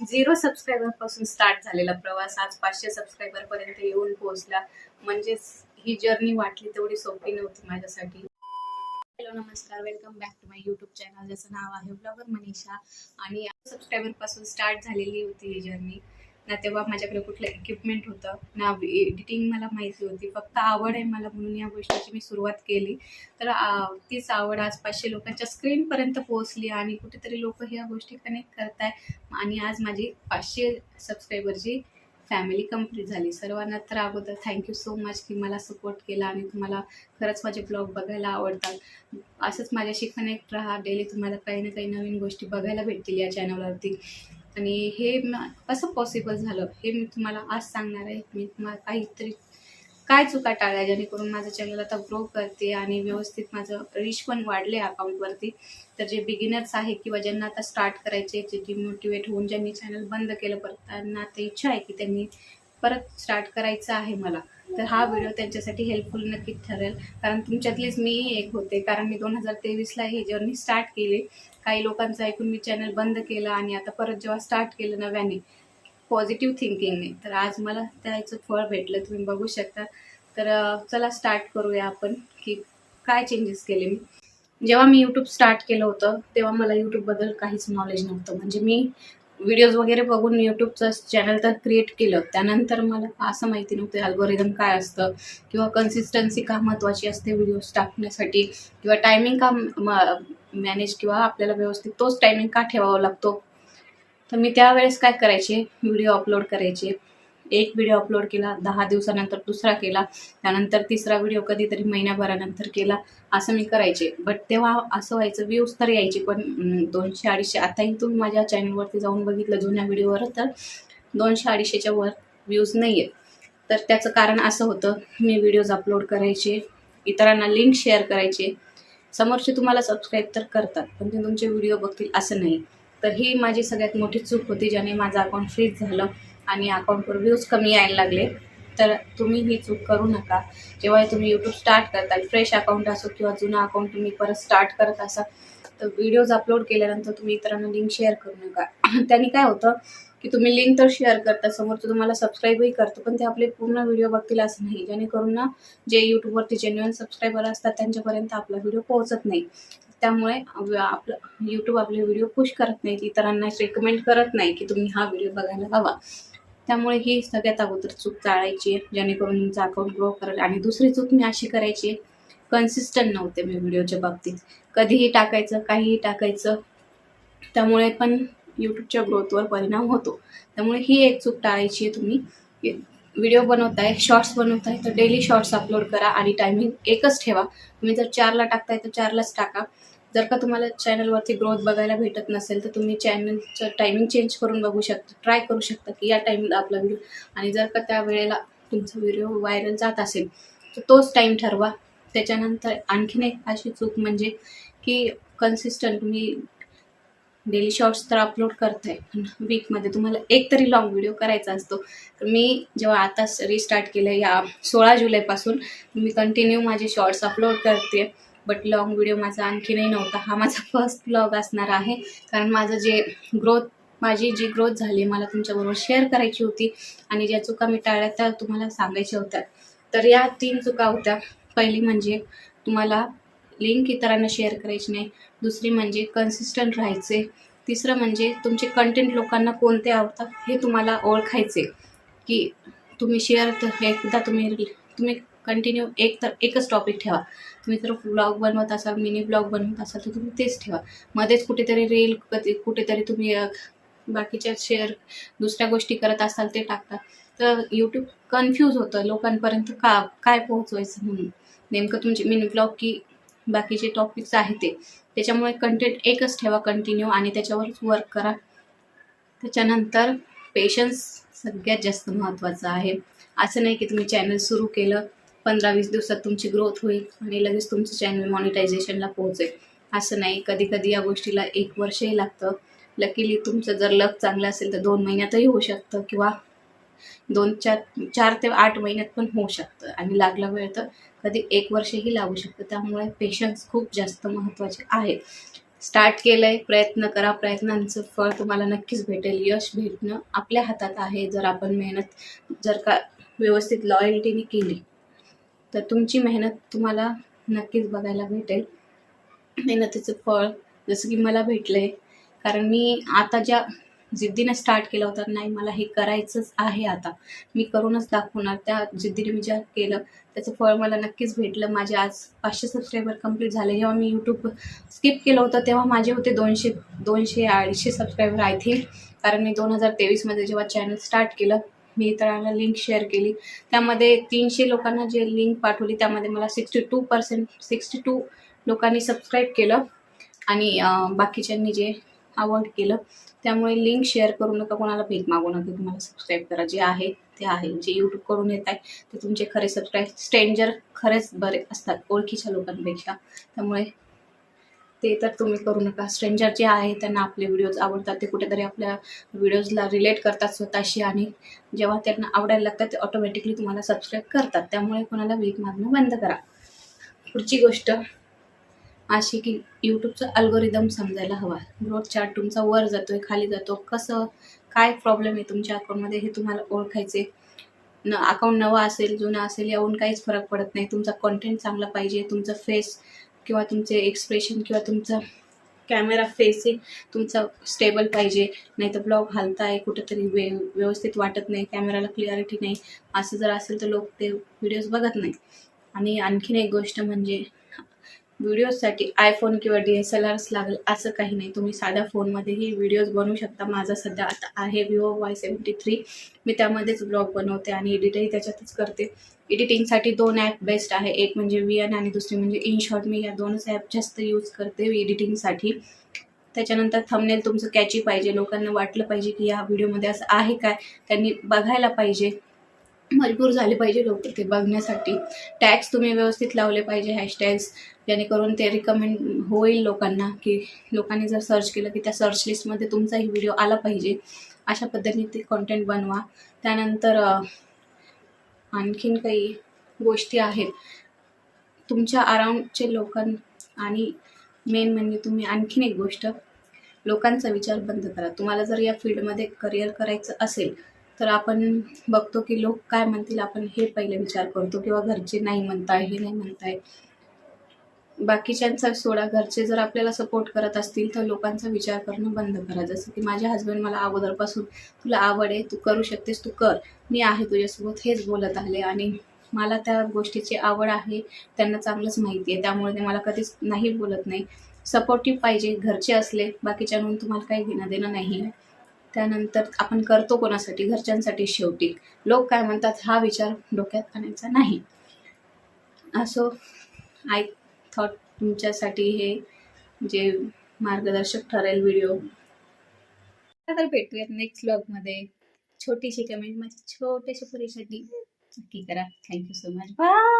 Zero सबस्क्रायबरपासून start झालेला प्रवास. आज पाचशे सबस्क्रायबर पर्यंत येऊन पोहोचला. म्हणजेच ही जर्नी वाटली तेवढी सोपी नव्हती माझ्यासाठी. हॅलो नमस्कार. Welcome back to my YouTube channel ज्याचं नाव आहे ब्लॉगर मनीषा आणि सबस्क्रायबरपासून स्टार्ट झालेली होती ही जर्नी ना तेव्हा माझ्याकडे कुठलं इक्विपमेंट होतं ना एडिटिंग मला माहिती होती फक्त आवड आहे मला म्हणून या गोष्टीची मी सुरुवात केली. तर तीच आवड आज पाचशे लोकांच्या स्क्रीनपर्यंत पोहोचली आणि कुठेतरी लोक ह्या गोष्टी कनेक्ट करताय. आणि आज माझी पाचशे सबस्क्रायबरची फॅमिली कंप्लीट झाली. सर्वांना तर अगोदर थँक्यू सो मच की मला सपोर्ट केला आणि तुम्हाला खरंच माझे ब्लॉग बघायला आवडतात. असंच माझ्याशी कनेक्ट राहा. डेली तुम्हाला काही ना काही नवीन गोष्टी बघायला भेटतील या चॅनलवरती आणि हे कसं पॉसिबल झालं? हे मी तुम्हाला आज सांगणार आहे. मी तुम्हाला काहीतरी काय चुका टाळल्या जेणेकरून माझं चॅनल आता ग्रो करते आणि व्यवस्थित माझं रिच पण वाढले अकाउंटवरती तर जे बिगिनर्स आहे किंवा ज्यांना आता स्टार्ट करायचे जे डिमोटिवेट होऊन ज्यांनी चॅनल बंद केलं परत त्यांना आता इच्छा आहे की त्यांनी परत स्टार्ट करायचं आहे मला. तर हा व्हिडिओ त्यांच्यासाठी हेल्पफुल नक्कीच ठरेल. कारण तुमच्यातलीच मी एक होते. कारण मी दोन हजार तेवीसला ही जर्नी स्टार्ट केली. काही लोकांचं ऐकून मी चॅनल बंद केलं आणि आता परत जेव्हा स्टार्ट केलं नव्याने पॉझिटिव्ह थिंकिंगने तर आज मला त्याचं फळ भेटलं. तुम्ही बघू शकता. तर चला स्टार्ट करूया आपण की काय चेंजेस केले मी. जेव्हा मी यूट्यूब स्टार्ट केलं होतं तेव्हा मला यूट्यूबबद्दल काहीच नॉलेज नव्हतं. म्हणजे मी व्हिडिओज वगैरे बघून यूट्यूबचं चॅनल तर क्रिएट केलं. त्यानंतर मला असं माहिती नव्हतं अल्गोरिदम काय असतं किंवा कन्सिस्टन्सी का महत्त्वाची असते व्हिडिओज टाकण्यासाठी किंवा टायमिंग का मॅनेज किंवा आपल्याला व्यवस्थित तोच टायमिंग का ठेवावा लागतो. तर मी त्यावेळेस काय करायचे? व्हिडिओ अपलोड करायचे. एक व्हिडिओ अपलोड केला दहा दिवसानंतर दुसरा केला त्यानंतर तिसरा व्हिडिओ कधीतरी महिन्याभरानंतर केला असं मी करायचे. बट तेव्हा असं व्हायचं व्ह्यूज तर यायचे पण दोनशे अडीचशे आताही तुम्ही माझ्या चॅनलवरती जाऊन बघितलं जुन्या व्हिडिओवर तर दोनशे अडीचशेच्या वर व्ह्यूज नाही आहेत तर त्याचं कारण असं होतं मी व्हिडिओज अपलोड करायचे इतरांना लिंक शेअर करायचे. समोरचे तुम्हाला सबस्क्राईब तर करतात पण ते तुमचे व्हिडिओ बघतील असं नाही. तर ही माझी सगळ्यात मोठी चूक होती ज्याने माझं अकाउंट फ्रीज झालं. आणि अकाउंटवर व्ह्यूज कमी यायला लागले तर तुम्ही ही चूक करू नका. जेव्हा तुम्ही यूट्यूब स्टार्ट करताल फ्रेश अकाउंट असो किंवा जुनं अकाउंट तुम्ही परत स्टार्ट करत असाल तर व्हिडिओज अपलोड केल्यानंतर तुम्ही इतरांना लिंक शेअर करू नका. त्यांनी काय होतं की तुम्ही लिंक तर शेअर करता समोरचं तुम्हाला सबस्क्राईबही करतो पण ते आपले पूर्ण व्हिडिओ बघतील असं नाही. जेणेकरून ना जे यूट्यूबवरती जेन्युअन सबस्क्रायबर असतात त्यांच्यापर्यंत आपला व्हिडिओ पोहोचत नाही. त्यामुळे आपलं यूट्यूब आपले व्हिडिओ पुश करत नाहीत इतरांना रेकमेंड करत नाही की तुम्ही हा व्हिडिओ बघायला हवा. त्यामुळे ही सगळ्यात अगोदर चूक टाळायची आहे जेणेकरून तुमचं अकाउंट ग्रो करेल. आणि दुसरी चूक मी अशी करायची कन्सिस्टंट नव्हते मी व्हिडिओच्या बाबतीत. कधीही टाकायचं काहीही टाकायचं त्यामुळे पण यूट्यूबच्या ग्रोथवर परिणाम होतो. त्यामुळे ही एक चूक टाळायची आहे तुम्ही. व्हिडिओ बनवताय शॉर्ट्स बनवताय तर डेली शॉर्ट्स अपलोड करा आणि टायमिंग एकच ठेवा. तुम्ही जर चारला टाकताय तर चारलाच टाका. जर का तुम्हाला चॅनलवरती ग्रोथ बघायला भेटत नसेल तर तुम्ही चॅनलचं टायमिंग चेंज करून बघू शकता ट्राय करू शकता की या टाईमला आपला व्हिडिओ आणि जर का त्या वेळेला तुमचा व्हिडिओ व्हायरल जात असेल तर तोच टाईम ठरवा. त्याच्यानंतर आणखीन एक अशी चूक म्हणजे की कन्सिस्टंट तुम्ही डेली शॉर्ट्स तर अपलोड करताय पण वीकमध्ये तुम्हाला एक तरी लॉंग व्हिडिओ करायचा असतो. तर मी जेव्हा आता रिस्टार्ट केलं या सोळा जुलैपासून मी कंटिन्यू माझे शॉर्ट्स अपलोड करते बट लॉंग व्हिडिओ माझा आणखीनही नव्हता. हा माझा फर्स्ट ब्लॉग असणार आहे. कारण माझं जे ग्रोथ माझी जी ग्रोथ झाली मला तुमच्याबरोबर शेअर करायची होती आणि ज्या चुका मी टाळल्या त्या तुम्हाला सांगायच्या होत्या. तर या तीन चुका होत्या. पहिली म्हणजे तुम्हाला लिंक इतरांना शेअर करायची नाही. दुसरी म्हणजे कन्सिस्टंट राहायचे. तिसरं म्हणजे तुमचे कंटेंट लोकांना कोणते आवडतात हे तुम्हाला ओळखायचे. की तुम्ही शेअर तर एकदा तुम्ही तुम्ही कंटिन्यू एक तर एकच टॉपिक ठेवा. तुम्ही जर ब्लॉग बनवत असाल मिनी ब्लॉग बनवत असाल तर तुम्ही तेच ठेवा. मध्येच कुठेतरी रील कधी कुठेतरी तुम्ही बाकीच्या शेअर दुसऱ्या गोष्टी करत असाल ते टाकता. तर यूट्यूब कन्फ्यूज होतं लोकांपर्यंत का काय पोहोचवायचं म्हणून. नेमकं तुमचे मिनी ब्लॉग की बाकीचे टॉपिक्स आहे ते. त्याच्यामुळे कंटेंट एकच ठेवा कंटिन्यू आणि त्याच्यावरच वर्क करा. त्याच्यानंतर पेशन्स सगळ्यात जास्त महत्त्वाचं आहे. असं नाही की तुम्ही चॅनल सुरू केलं पंधरा वीस दिवसात तुमची ग्रोथ होईल आणि लगेच तुमचं चॅनल मॉनिटायझेशनला पोहोचेल. असं नाही कधी कधी या गोष्टीला एक वर्षही लागतं. लकीली तुमचं जर लक चांगलं असेल तर दोन महिन्यातही होऊ शकतं किंवा दोन चार चार ते आठ महिन्यात पण होऊ शकतं. आणि लागला वेळ तर कधी एक वर्षही लागू शकतं. त्यामुळे पेशन्स खूप जास्त महत्त्वाचे आहे. स्टार्ट केलंय प्रयत्न करा. प्रयत्नांचं फळ तुम्हाला नक्कीच भेटेल. यश भेटणं आपल्या हातात आहे. जर आपण मेहनत जर का व्यवस्थित लॉयल्टीने केली तर तुमची मेहनत तुम्हाला नक्कीच बघायला भेटेल. मेहनतीचं फळ जसं की मला भेटलंय. कारण मी आता ज्या जिद्दीने स्टार्ट केलं होतं नाही मला हे करायचंच आहे आता. मी करूनच दाखवणार. त्या जिद्दीने मी ज्या केलं त्याचं फळ मला नक्कीच भेटलं. माझे आज पाचशे सबस्क्रायबर कंप्लीट झाले. जेव्हा मी यूट्यूब स्किप केलं होतं तेव्हा माझे होते दोनशे दोनशे अडीचशे सबस्क्रायबर आय थिंक कारण मी दोन हजार तेवीसमध्ये जेव्हा चॅनल स्टार्ट केलं मी इतरांना लिंक शेअर केली. त्यामध्ये तीनशे लोकांना जे लिंक पाठवली त्यामध्ये मला sixty two percent sixty two लोकांनी सबस्क्राईब केलं आणि बाकीच्यांनी जे अवॉइड केलं त्यामुळे लिंक शेअर करू नका कोणाला भीक मागू नका तुम्हाला सबस्क्राईब करा. जे आहे ते आहे. जे यूट्यूबकडून येत आहे ते तुमचे खरे सबस्क्राईब स्ट्रेंजर खरेच बरे असतात ओळखीच्या लोकांपेक्षा. त्यामुळे ते तर तुम्ही करू नका. स्ट्रेंजर जे आहे त्यांना आपले व्हिडिओज आवडतात. ते कुठेतरी आपल्या व्हिडिओजला रिलेट करतात स्वतःशी आणि जेव्हा त्यांना आवडायला लागतात ते ऑटोमॅटिकली तुम्हाला सबस्क्राईब करतात. त्यामुळे कोणाला वीक मागणं बंद करा. पुढची गोष्ट अशी की यूट्यूबचं अल्गोरिदम समजायला हवा. ग्रोथ चार्ट तुमचा वर जातो आहे खाली जातो. कसं काय प्रॉब्लेम आहे तुमच्या अकाउंटमध्ये हे तुम्हाला ओळखायचे? न अकाउंट नवा असेल जुना असेल याहून काहीच फरक पडत नाही. तुमचा कॉन्टेंट चांगला पाहिजे. तुमचं फेस किंवा तुमचे एक्सप्रेशन किंवा तुमचा कॅमेरा फेसिंग तुमचा स्टेबल पाहिजे. नाही तर ब्लॉग हलताय कुठंतरी वे व्यवस्थित वाटत नाही कॅमेराला क्लिअरिटी नाही. असं जर असेल तर लोक ते व्हिडिओज बघत नाही आणि आणखीन एक गोष्ट म्हणजे व्हिडिओजसाठी आयफोन किंवा डी एस एल आरच लागेल असं काही नाही. तुम्ही साध्या फोनमध्येही व्हिडिओज बनवू शकता. माझा सध्या आता आहे विवो वाय सेवन्टी थ्री मी त्यामध्येच ब्लॉग बनवते आणि एडिटही त्याच्यातच करते. एडिटिंगसाठी दोन ॲप बेस्ट आहे. एक म्हणजे व्ही एन आणि दुसरी म्हणजे इनशॉर्ट मी या दोनच ॲप जास्त यूज करते एडिटिंगसाठी त्याच्यानंतर थंबनेल तुमचं कॅची पाहिजे. लोकांना वाटलं पाहिजे की या व्हिडिओमध्ये असं आहे काय? त्यांनी बघायला पाहिजे. मजबूर झाले पाहिजे लोक ते बघण्यासाठी. टॅग्स तुम्ही व्यवस्थित लावले पाहिजे हॅशटॅग्स जेणेकरून ते रिकमेंड होईल लोकांना की लोकांनी जर सर्च केलं की त्या सर्च लिस्टमध्ये तुमचाही व्हिडिओ आला पाहिजे. अशा पद्धतीने ते कॉन्टेंट बनवा. त्यानंतर आणखीन काही गोष्टी आहेत. तुमच्या अराउंडचे लोकां आणि मेन म्हणजे तुम्ही आणखीन एक गोष्ट लोकांचा विचार बंद करा. तुम्हाला जर या फील्डमध्ये करिअर करायचं असेल तर आपण बघतो की लोक काय म्हणतील आपण हे पहिले विचार करतो किंवा घरचे नाही म्हणताय हे नाही म्हणताय. बाकीच्यांचा सोडा घरचे जर आपल्याला सपोर्ट करत असतील तर लोकांचा विचार करणं बंद करा. जसं की माझे हस्बंड मला अगोदरपासून तुला आवड आहे तू करू शकतेस तू कर. मी आहे तुझ्यासोबत. हेच बोलत आले आणि मला त्या गोष्टीची आवड आहे त्यांना चांगलंच माहिती आहे. त्यामुळे ते मला कधीच नाही बोलत नाही. सपोर्टिव्ह पाहिजे घरचे असले बाकीच्यांहून तुम्हाला काही घेणं देणं नाही आहे त्यानंतर आपण करतो कोणासाठी? घरच्यांसाठी शेवटी. लोक काय म्हणतात हा विचार डोक्यात आणायचा नाही. असो आय थॉट तुमच्यासाठी हे जे मार्गदर्शक ठरेल व्हिडिओ तर भेटूयात नेक्स्ट ब्लॉगमध्ये छोटीशी कमेंट माझी छोट्याशा पुरीसाठी. नक्की करा. Thank you so much bye